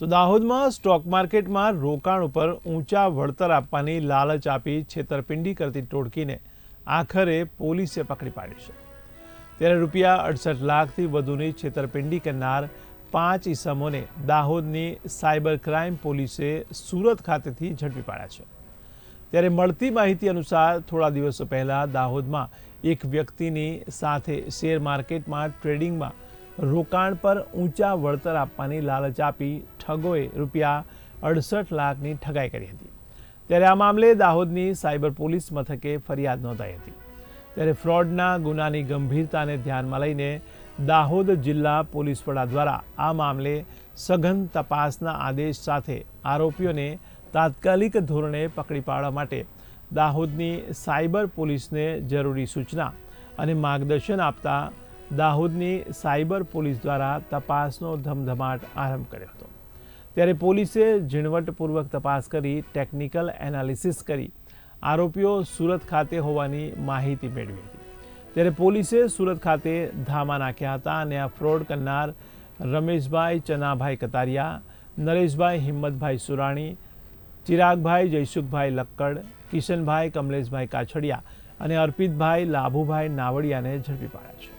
તો દાહોદમાં સ્ટોક માર્કેટમાં રોકાણ ઉપર ઊંચા વળતર આપવાની લાલચ આપી છેતરપિંડી કરતી ટોળકીને આખરે પોલીસે પકડી પાડી છે. ત્યારે રૂપિયા અડસઠ લાખથી વધુની છેતરપિંડી કરનાર પાંચ ઈસમોને દાહોદની સાયબર ક્રાઇમ પોલીસે સુરત ખાતેથી ઝડપી પાડ્યા છે. ત્યારે મળતી માહિતી અનુસાર થોડા દિવસો પહેલાં દાહોદમાં એક વ્યક્તિની સાથે શેર માર્કેટમાં ટ્રેડિંગમાં રોકાણ પર ઊંચા વળતર આપવાની લાલચ આપી ઠગોએ રૂપિયા અડસઠ લાખની ઠગાઈ કરી હતી. ત્યારે આ મામલે દાહોદની સાયબર પોલીસ મથકે ફરિયાદ નોંધાઈ હતી. ત્યારે ફ્રોડના ગુનાની ગંભીરતાને ધ્યાનમાં લઈને દાહોદ જિલ્લા પોલીસ વડા દ્વારા આ મામલે સઘન તપાસના આદેશ સાથે આરોપીઓને તાત્કાલિક ધોરણે પકડી પાડવા માટે દાહોદની સાયબર પોલીસને જરૂરી સૂચના અને માર્ગદર્શન આપતા દાહોદની સાયબર પોલીસ દ્વારા તપાસનો ધમધમાટ આરંભ કર્યો હતો. ત્યારે પોલીસે ઝીણવટપૂર્વક તપાસ કરી, ટેકનિકલ એનાલિસિસ કરી, આરોપીઓ સુરત ખાતે હોવાની માહિતી મેળવી હતી. ત્યારે પોલીસે સુરત ખાતે ધામા નાખ્યા હતા અને આ ફ્રોડ કરનાર રમેશભાઈ ચનાભાઈ કતારિયા, નરેશભાઈ હિંમતભાઈ સુરાણી, ચિરાગભાઈ જયસુખભાઈ લક્કડ, કિશનભાઈ કમલેશભાઈ કાછડિયા અને અર્પિતભાઈ લાભુભાઈ નાવડિયાને ઝડપી પાડ્યા છે.